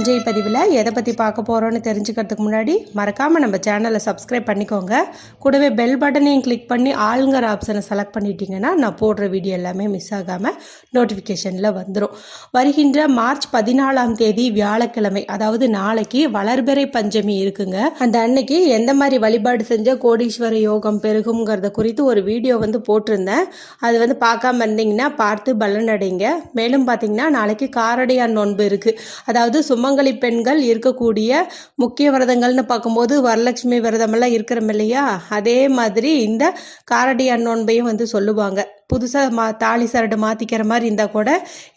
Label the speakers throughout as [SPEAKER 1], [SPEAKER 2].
[SPEAKER 1] இன்றைய பதிவில் எதை பற்றி பார்க்க போகிறோன்னு தெரிஞ்சுக்கிறதுக்கு முன்னாடி மறக்காமல் நம்ம சேனலை சப்ஸ்கிரைப் பண்ணிக்கோங்க. கூடவே பெல் பட்டனையும் கிளிக் பண்ணி ஆளுங்கிற ஆப்ஷனை செலக்ட் பண்ணிட்டீங்கன்னா நான் போடுற வீடியோ எல்லாமே மிஸ் ஆகாமல் நோட்டிஃபிகேஷனில் வந்துடும் வருகின்ற மார்ச் பதினாலாம் தேதி வியாழக்கிழமை அதாவது நாளைக்கு வளர்பிறை பஞ்சமி இருக்குங்க. அந்த அன்னைக்கு எந்த மாதிரி வழிபாடு செஞ்ச கோடீஸ்வர யோகம் பெருகுங்கிறத குறித்து ஒரு வீடியோ வந்து போட்டிருந்தேன். அது வந்து பார்க்காம இருந்தீங்கன்னா பார்த்து பலனடைங்க. மேலும் பார்த்தீங்கன்னா நாளைக்கு காரடையான் நோன்பு இருக்குது அதாவது சுமங்கலி பெண்கள் இருக்கக்கூடிய முக்கிய விரதங்கள்னு பார்க்கும்போது வரலட்சுமி விரதமெல்லாம் இருக்கிறோம் இல்லையா? அதே மாதிரி இந்த காரடி நோன்பையும் வந்து சொல்லுவாங்க. புதுசாக மா தாலி சரடு மாற்றிக்கிற மாதிரி இருந்தால் கூட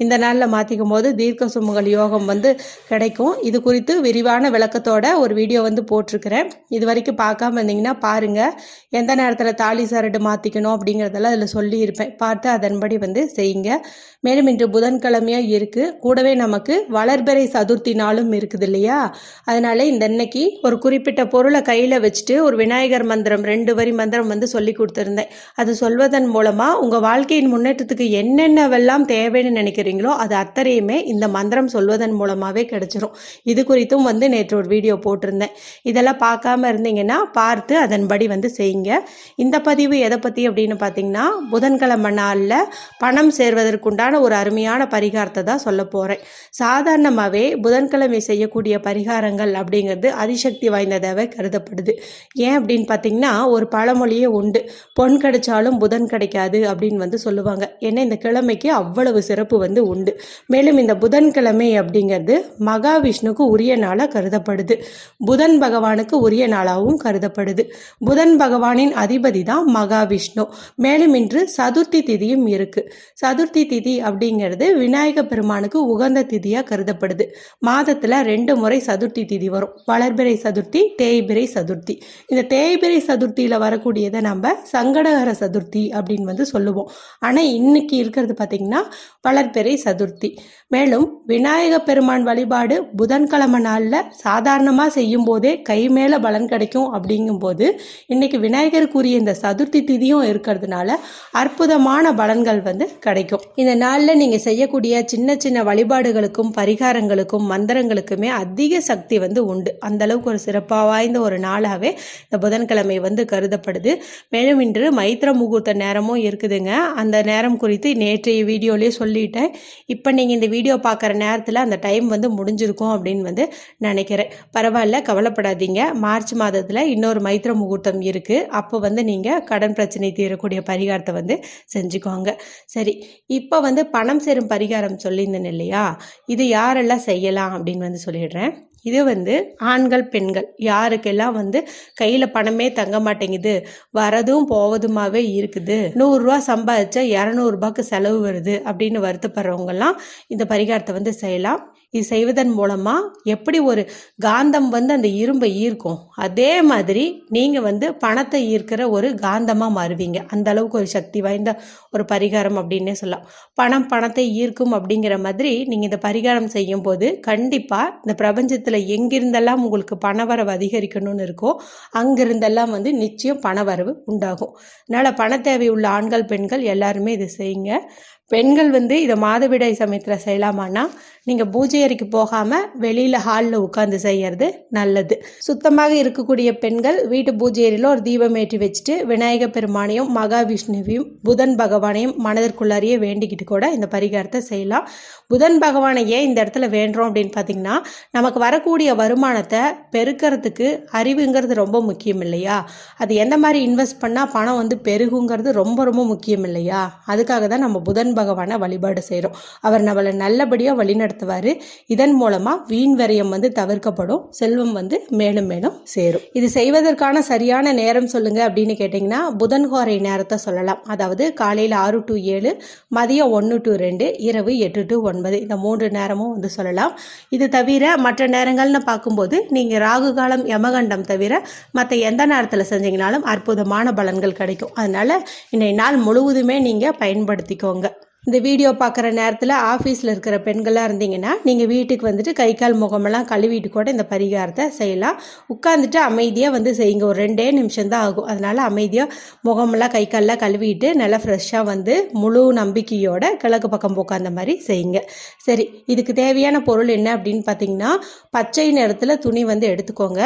[SPEAKER 1] இந்த நாளில் மாற்றிக்கும் போது தீர்க்க சுமங்கல் யோகம் வந்து கிடைக்கும். இது குறித்து விரிவான விளக்கத்தோட ஒரு வீடியோ வந்து போட்டிருக்கிறேன். இது வரைக்கும் பார்க்காம இருந்தீங்கன்னா பாருங்கள் எந்த நேரத்தில் தாலி சரடு மாற்றிக்கணும் அப்படிங்கிறதெல்லாம் அதில் சொல்லியிருப்பேன். பார்த்து அதன்படி வந்து செய்யுங்க. மேலும் இன்று புதன்கிழமையாக இருக்குது கூடவே நமக்கு வளர்பிறை சதுர்த்தி நாளும் இருக்குது இல்லையா? அதனால இந்த அன்னைக்கு ஒரு குறிப்பிட்ட பொருளை கையில் வச்சுட்டு ஒரு விநாயகர் மந்திரம் ரெண்டு வரி மந்திரம் வந்து சொல்லி கொடுத்துருந்தேன். அது சொல்வதன் மூலமாக உங்கள் வாழ்க்கையின் முன்னேற்றத்துக்கு என்னென்னவெல்லாம் தேவைன்னு நினைக்கிறீங்களோ அது அத்தனையுமே இந்த மந்திரம் சொல்வதன் மூலமாகவே கிடைச்சிரும். இது குறித்தும் வந்து நேற்று ஒரு வீடியோ போட்டிருந்தேன். இதெல்லாம் பார்க்காம இருந்தீங்கன்னா பார்த்து அதன்படி வந்து செய்யுங்க. இந்த பதிவு எதை பற்றி அப்படின்னு பார்த்தீங்கன்னா புதன்கிழமை நாளில் பணம் சேர்வதற்குண்டான ஒரு அருமையான பரிகாரத்தை தான் சொல்ல போகிறேன் சாதாரணமாகவே புதன்கிழமை செய்யக்கூடிய பரிகாரங்கள் அப்படிங்கிறது அதிசக்தி வாய்ந்ததாகவே கருதப்படுது. ஏன் அப்படின்னு பார்த்தீங்கன்னா ஒரு பழமொழியே உண்டு. பொன் கிடைச்சாலும் புதன் கிடைக்காது அப்படின்னு வந்து சொல்லுவாங்க. ஏன்னா இந்த கிழமைக்கு அவ்வளவு சிறப்பு வந்து உண்டு. மேலும் இந்த புதன்கிழமை அப்படிங்கிறது மகாவிஷ்ணுக்கு உரிய நாளாக கருதப்படுது. புதன் பகவானுக்கு உரிய நாளாகவும் கருதப்படுது. புதன் பகவானின் அதிபதி தான் மகாவிஷ்ணு. மேலும் இன்று சதுர்த்தி திதியும் இருக்கு. சதுர்த்தி திதி அப்படிங்கிறது விநாயக பெருமானுக்கு உகந்த திதியாக கருதப்படுது. மாதத்தில் ரெண்டு முறை சதுர்த்தி திதி வரும். வளர்பிறை சதுர்த்தி தேய்பிறை சதுர்த்தி. இந்த தேய்பிறை சதுர்த்தியில் வரக்கூடியதை நம்ம சங்கடகர சதுர்த்தி அப்படின்னு வந்து சொல்லுவோம். ஆனால் இன்னைக்கு இருக்கிறது பார்த்திங்கன்னா வளர்பிறை சதுர்த்தி. மேலும் விநாயக பெருமான் வழிபாடு புதன்கிழமை நாளில் சாதாரணமாக செய்யும் போதே கை மேலே பலன் கிடைக்கும் அப்படிங்கும்போது இன்னைக்கு விநாயகருக்குரிய இந்த சதுர்த்தி திதியும் இருக்கிறதுனால அற்புதமான பலன்கள் வந்து கிடைக்கும். இந்த நாளில் நீங்கள் செய்யக்கூடிய சின்ன சின்ன வழிபாடுகளுக்கும் பரிகாரங்களுக்கும் மந்திரங்களுக்குமே அதிக சக்தி வந்து உண்டு. அந்த அளவுக்கு ஒரு சிறப்பாக வாய்ந்த ஒரு நாளாகவே இந்த புதன்கிழமை வந்து கருதப்படுது. மேலும் இன்று மைத்திர முகூர்த்த நேரமும் இருக்குதுங்க அந்த நேரம் குறித்து நேற்றைய வீடியோலேயே சொல்லிட்டேன். இப்போ நீங்கள் இந்த வீடியோ பார்க்குற நேரத்தில் அந்த டைம் வந்து முடிஞ்சிருக்கும் அப்படின்னு வந்து நினைக்கிறேன். பரவாயில்ல கவலைப்படாதீங்க. மார்ச் மாதத்தில் இன்னொரு மைத்திர முகூர்த்தம் இருக்குது அப்போ வந்து நீங்கள் கடன் பிரச்சனை தீரக்கூடிய பரிகாரத்தை வந்து செஞ்சுக்கோங்க. சரி இப்போ வந்து பணம் சேரும் பரிகாரம் சொல்லியிருந்தேன் இல்லையா? இது யாரெல்லாம் செய்யலாம் அப்படின்னு வந்து சொல்லிடுறேன். இது வந்து ஆண்கள் பெண்கள். யாருக்கெல்லாம் வந்து கையில் பணமே தங்க மாட்டேங்குது வரதும் போவதுமாவே இருக்குது. நூறுரூவா சம்பாதிச்சா இரநூறுபாக்கு செலவு வருது அப்படின்னு வருத்தப்படுறவங்கெல்லாம் இந்த பரிகாரத்தை வந்து செய்யலாம். இது செய்வதன் மூலமாக எப்படி ஒரு காந்தம் வந்து அந்த இரும்பை ஈர்க்கும்? அதே மாதிரி நீங்கள் வந்து பணத்தை ஈர்க்கிற ஒரு காந்தமாக மாறுவீங்க. அந்த அளவுக்கு ஒரு சக்தி வாய்ந்த ஒரு பரிகாரம் அப்படின்னே சொல்லலாம். பணம் பணத்தை ஈர்க்கும் அப்படிங்கிற மாதிரி நீங்கள் இந்த பரிகாரம் செய்யும் போது கண்டிப்பாக இந்த பிரபஞ்சத்தில் எங்கிருந்தெல்லாம் உங்களுக்கு பணவரவு அதிகரிக்கணும்னு இருக்கோ அங்கிருந்தெல்லாம் வந்து நிச்சயம் பணவரவு உண்டாகும். அதனால் பண தேவை உள்ள ஆண்கள் பெண்கள் எல்லாருமே இதை செய்யுங்க. பெண்கள் வந்து இதை மாதவிடாய் சமயத்தில் செய்யலாமான்னா நீங்கள் பூஜை அறைக்கு போகாமல் வெளியில் ஹாலில் உட்காந்து செய்யறது நல்லது. சுத்தமாக இருக்கக்கூடிய பெண்கள் வீட்டு பூஜை அறையில் ஒரு தீபம் ஏற்றி வச்சுட்டு விநாயக பெருமானையும் மகாவிஷ்ணுவையும் புதன் பகவானையும் மனதிற்குள்ளாரியே வேண்டிக்கிட்டு கூட இந்த பரிகாரத்தை செய்யலாம். புதன் பகவானை ஏன் இந்த இடத்துல வேண்டுறோம் அப்படின்னு பார்த்தீங்கன்னா நமக்கு வரக்கூடிய வருமானத்தை பெருக்கிறதுக்கு அறிவுங்கிறது ரொம்ப முக்கியம் இல்லையா? அது எந்த மாதிரி இன்வெஸ்ட் பண்ணால் பணம் வந்து பெருகுங்கிறது ரொம்ப ரொம்ப முக்கியம் இல்லையா? அதுக்காக தான் நம்ம புதன் பகவானை வழிபாடு செய்கிறோம் அவர் நம்மளை நல்லபடியாக வழிநடத்துவார். இதன் மூலமாக வீண் விரயம் வந்து தவிர்க்கப்படும். செல்வம் வந்து மேலும் மேலும் சேரும். இது செய்வதற்கான சரியான நேரம் சொல்லுங்க அப்படின்னு கேட்டிங்கன்னா புதன்கோரை நேரத்தை சொல்லலாம். அதாவது காலையில் ஆறு டு ஏழு மதியம் ஒன்று டு ரெண்டு இரவு எட்டு டு ஒன்பது. இந்த மூன்று நேரமும் வந்து சொல்லலாம். இது தவிர மற்ற நேரங்கள்னு பார்க்கும்போது நீங்கள் ராகு காலம் யமகண்டம் தவிர மற்ற எந்த நேரத்தில் செஞ்சீங்கனாலும் அற்புதமான பலன்கள் கிடைக்கும். அதனால் இன்னை நாள் முழுவதுமே நீங்கள் பயன்படுத்திக்கோங்க. இந்த வீடியோ பார்க்குற நேரத்தில் ஆஃபீஸில் இருக்கிற பெண்களாக இருந்தீங்கன்னா நீங்கள் வீட்டுக்கு வந்துட்டு கை கால் முகமெல்லாம் கழுவிட்டு கூட இந்த பரிகாரத்தை செய்யலாம். உட்காந்துட்டு அமைதியாக வந்து செய்யுங்க. ஒரு ரெண்டே நிமிஷம் தான் ஆகும். அதனால் அமைதியாக முகமெல்லாம் கை காலெலாம் கழுவிட்டு நல்லா ஃப்ரெஷ்ஷாக வந்து முழு நம்பிக்கையோட கிழக்கு பக்கம் உட்காந்த மாதிரி செய்யுங்க. சரி இதுக்கு தேவையான பொருள் என்ன அப்படின்னு பார்த்தீங்கன்னா பச்சை நிறத்தில் துணி வந்து எடுத்துக்கோங்க.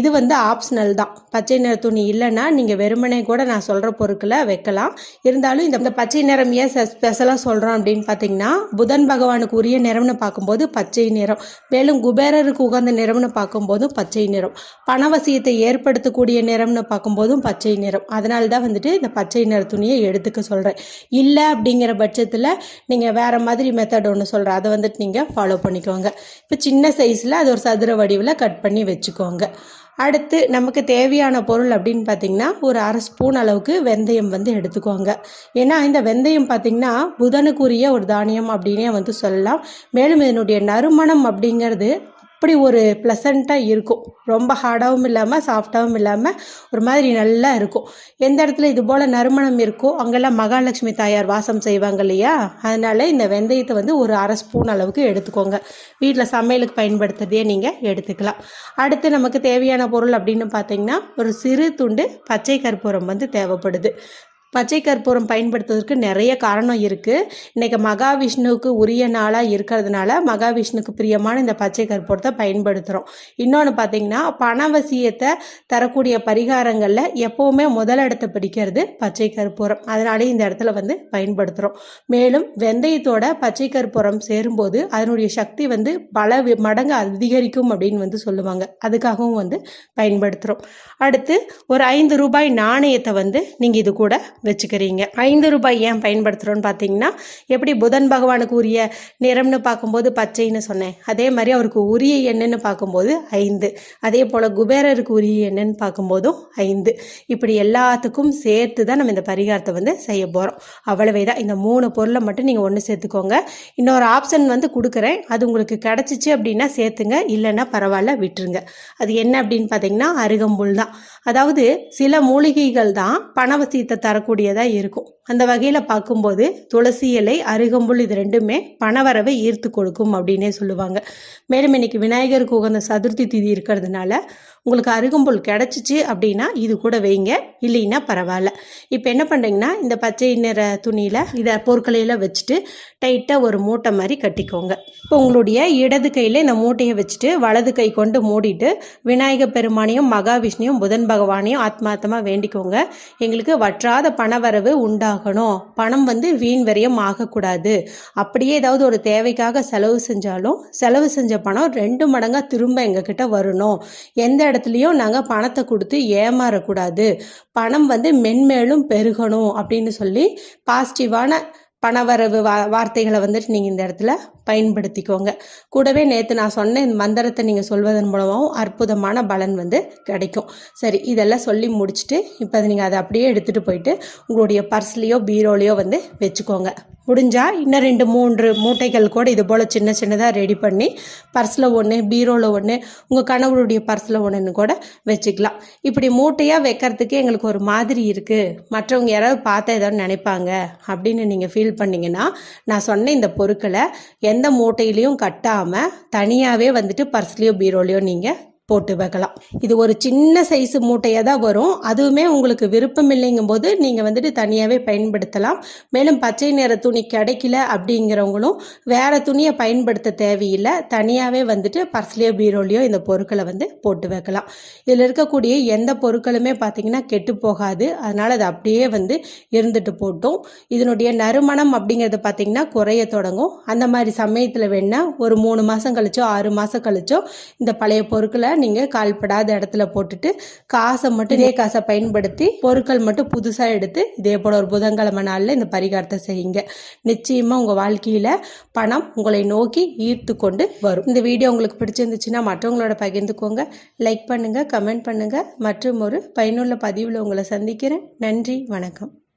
[SPEAKER 1] இது வந்து ஆப்ஷனல் தான். பச்சை நிற துணி இல்லைன்னா நீங்கள் வெறுமனே கூட நான் சொல்கிற பொருட்களை வைக்கலாம். இருந்தாலும் இந்த இந்த பச்சை நிறம் ஏன் ஸ்பெஷலாக சொல்கிறோம் அப்படின்னு பார்த்தீங்கன்னா புதன் பகவானுக்கு உரிய நிறம்னு பார்க்கும்போது பச்சை நிறம். மேலும் குபேரருக்கு உகந்த நிறம்னு பார்க்கும்போதும் பச்சை நிறம். பணவசியத்தை ஏற்படுத்தக்கூடிய நிறம்னு பார்க்கும்போதும் பச்சை நிறம். அதனால தான் வந்துட்டு இந்த பச்சை நிற துணியை எடுத்துக்க சொல்கிறேன் இல்லை அப்படிங்கிற பட்சத்தில் நீங்கள் வேறு மாதிரி மெத்தட் ஒன்று சொல்கிறேன் அதை வந்துட்டு நீங்கள் ஃபாலோ பண்ணிக்கோங்க. இப்போ சின்ன சைஸில் அது ஒரு சதுர வடிவில் கட் பண்ணி வச்சுக்கோங்க. அடுத்து நமக்கு தேவையான பொருள் அப்படின்னு பார்த்தீங்கன்னா ஒரு அரை ஸ்பூன் அளவுக்கு வெந்தயம் வந்து எடுத்துக்கோங்க. ஏன்னா இந்த வெந்தயம் பார்த்திங்கன்னா புதனுக்குரிய ஒரு தானியம் அப்படின்னே வந்து சொல்லலாம். மேலும் இதனுடைய நறுமணம் அப்படிங்கிறது அப்படி ஒரு ப்ளசண்ட்டாக இருக்கும். ரொம்ப ஹார்டாகவும் இல்லாமல் சாஃப்டாகவும் இல்லாமல் ஒரு மாதிரி நல்லா இருக்கும். எந்த இடத்துல இது போல் நறுமணம் இருக்கோ அங்கெல்லாம் மகாலட்சுமி தாயார் வாசம் செய்வாங்க இல்லையா? அதனால் இந்த வெந்தயத்தை வந்து ஒரு அரை ஸ்பூன் அளவுக்கு எடுத்துக்கோங்க. வீட்டில் சமையலுக்கு பயன்படுத்துறதே நீங்கள் எடுத்துக்கலாம். அடுத்து நமக்கு தேவையான பொருள் அப்படின்னு பார்த்தீங்கன்னா ஒரு சிறு துண்டு பச்சை கற்பூரம் வந்து தேவைப்படுது. பச்சை கற்பூரம் பயன்படுத்துவதற்கு நிறைய காரணம் இருக்குது இன்றைக்கி மகாவிஷ்ணுவுக்கு உரிய நாளாக இருக்கிறதுனால மகாவிஷ்ணுக்கு பிரியமான இந்த பச்சை கற்பூரத்தை பயன்படுத்துகிறோம் இன்னொன்று பார்த்திங்கன்னா பணவசியத்தை தரக்கூடிய பரிகாரங்களில் எப்போவுமே முதலிடத்தை பிடிக்கிறது பச்சை கற்பூரம். அதனாலே இந்த இடத்துல வந்து பயன்படுத்துகிறோம் மேலும் வெந்தயத்தோட பச்சை கற்பூரம் சேரும்போது அதனுடைய சக்தி வந்து பல மடங்கு அதிகரிக்கும் அப்படின்னு வந்து சொல்லுவாங்க. அதுக்காகவும் வந்து பயன்படுத்துகிறோம் அடுத்து ஒரு ஐந்து ரூபாய் நாணயத்தை வந்து நீங்கள் இது கூட வச்சுக்கிறீங்க. ஐந்து ரூபாய் ஏன் பயன்படுத்துகிறோன்னு பார்த்தீங்கன்னா எப்படி புதன் பகவானுக்கு உரிய நிறம்னு பார்க்கும்போது பச்சைன்னு சொன்னேன். அதே மாதிரி அவருக்கு உரிய எண்ணெய்னு பார்க்கும்போது ஐந்து. அதே போல் குபேரருக்கு உரிய என்னன்னு பார்க்கும்போதும் ஐந்து. இப்படி எல்லாத்துக்கும் சேர்த்து தான் நம்ம இந்த பரிகாரத்தை வந்து செய்ய போகிறோம் அவ்வளவே தான் இந்த மூணு பொருளை மட்டும் நீங்கள் ஒன்று சேர்த்துக்கோங்க. இன்னொரு ஆப்ஷன் வந்து கொடுக்குறேன். அது உங்களுக்கு கிடச்சிச்சு அப்படின்னா சேர்த்துங்க. இல்லைன்னா பரவாயில்ல விட்டுருங்க. அது என்ன அப்படின்னு பார்த்தீங்கன்னா அருகம்புல் தான். அதாவது சில மூலிகைகள் தான் பணவசியத்தை தரக்கூடிய கூடியதாக இருக்கும். அந்த வகையில் பார்க்கும்போது துளசி இலை அருகம்புல் இது ரெண்டுமே பணவரவை ஈர்த்து கொடுக்கும் அப்படின்னே சொல்லுவாங்க. மேலும் இன்னைக்கு விநாயகருக்கு உகந்த சதுர்த்தி திதி இருக்கிறதுனால உங்களுக்கு அருகம்புல் கிடச்சிச்சு அப்படின்னா இது கூட வைங்க. இல்லைன்னா பரவாயில்ல. இப்போ என்ன பண்ணுறீங்கன்னா இந்த பச்சை நிற துணியில் இதை பொருட்களையில் வச்சுட்டு டைட்டாக ஒரு மூட்டை மாதிரி கட்டிக்கோங்க. இப்போ உங்களுடைய இடது கையில் இந்த மூட்டையை வச்சுட்டு வலது கை கொண்டு மூடிட்டு விநாயக பெருமானையும் மகாவிஷ்ணுவும் புதன் பகவானையும் ஆத்மார்த்தமாக வேண்டிக்கோங்க. எங்களுக்கு வற்றாத பணவரவு உண்டாகணும். பணம் வந்து வீண் வரையும் ஆகக்கூடாது. அப்படியே ஏதாவது ஒரு தேவைக்காக செலவு செஞ்சாலும் செலவு செஞ்ச பணம் ரெண்டு மடங்காக திரும்ப எங்ககிட்ட வரணும். எந்த இடத்துலையும் நாங்கள் பணத்தை கொடுத்து ஏமாறக்கூடாது. பணம் வந்து மென்மேலும் பெருகணும் அப்படின்னு சொல்லி பாசிட்டிவான பணவரவு வா வார்த்தைகளை வந்துட்டு நீங்கள் இந்த இடத்துல பயன்படுத்திக்கோங்க. கூடவே நேற்று நான் சொன்ன இந்த மந்திரத்தை நீங்கள் சொல்வதன் மூலமாகவும் அற்புதமான பலன் வந்து கிடைக்கும். சரி இதெல்லாம் சொல்லி முடிச்சுட்டு இப்போ அதை நீங்கள் அதை அப்படியே எடுத்துகிட்டு போயிட்டு உங்களுடைய பர்ஸ்லேயோ பீரோலையோ வந்து வச்சுக்கோங்க. முடிஞ்சால் இன்னும் ரெண்டு மூன்று மூட்டைகள் கூட இது போல் சின்ன சின்னதாக ரெடி பண்ணி பர்ஸில் ஒன்று பீரோவில் ஒன்று உங்கள் கணவருடைய பர்ஸில் ஒன்றுன்னு கூட வச்சுக்கலாம். இப்படி மூட்டையாக வைக்கிறதுக்கு எங்களுக்கு ஒரு மாதிரி இருக்குது மற்றவங்க யாராவது பார்த்தா ஏதாவது நினைப்பாங்க அப்படின்னு நீங்கள் ஃபீல் பண்ணிங்கன்னா நான் சொன்ன இந்த பொருட்களை எந்த மூட்டையிலையும் கட்டாமல் தனியாகவே வந்துட்டு பர்ஸ்லேயோ பீரோலையோ நீங்கள் போட்டு வைக்கலாம். இது ஒரு சின்ன சைஸு மூட்டையாக தான் வரும். அதுவுமே உங்களுக்கு விருப்பம் இல்லைங்கும் போது நீங்கள் வந்துட்டு தனியாகவே பயன்படுத்தலாம். மேலும் பச்சை நிற துணி கிடைக்கல அப்படிங்கிறவங்களும் வேறு துணியை பயன்படுத்த தேவையில்லை. தனியாகவே வந்துட்டு பர்ஸ்லேயோ பீரோலையோ இந்த பொருட்களை வந்து போட்டு வைக்கலாம். இதில் இருக்கக்கூடிய எந்த பொருட்களுமே பார்த்திங்கன்னா கெட்டு போகாது. அதனால் அது அப்படியே வந்து இருந்துட்டு போட்டோம். இதனுடைய நறுமணம் அப்படிங்கிறது பார்த்திங்கன்னா குறைய தொடங்கும். அந்த மாதிரி சமயத்தில் வேணால் ஒரு மூணு மாதம் கழிச்சோ ஆறு மாதம் கழிச்சோ இந்த பழைய பொருட்களை நீங்கள் கால்படாத இடத்துல போட்டுட்டு காசை மட்டும் இதே காசை பயன்படுத்தி பொருட்கள் மட்டும் புதுசாக எடுத்து இதே போல் ஒரு புதன்கிழமை நாளில் இந்த பரிகாரத்தை செய்யுங்க. நிச்சயமாக உங்கள் வாழ்க்கையில் பணம் உங்களை நோக்கி ஈர்த்து கொண்டு வரும். இந்த வீடியோ உங்களுக்கு பிடிச்சிருந்துச்சுன்னா மற்றவங்களோட பகிர்ந்துக்கோங்க. லைக் பண்ணுங்கள் கமெண்ட் பண்ணுங்கள் மற்றும் ஒரு பயனுள்ள பதிவில் உங்களை சந்திக்கிறேன். நன்றி வணக்கம்.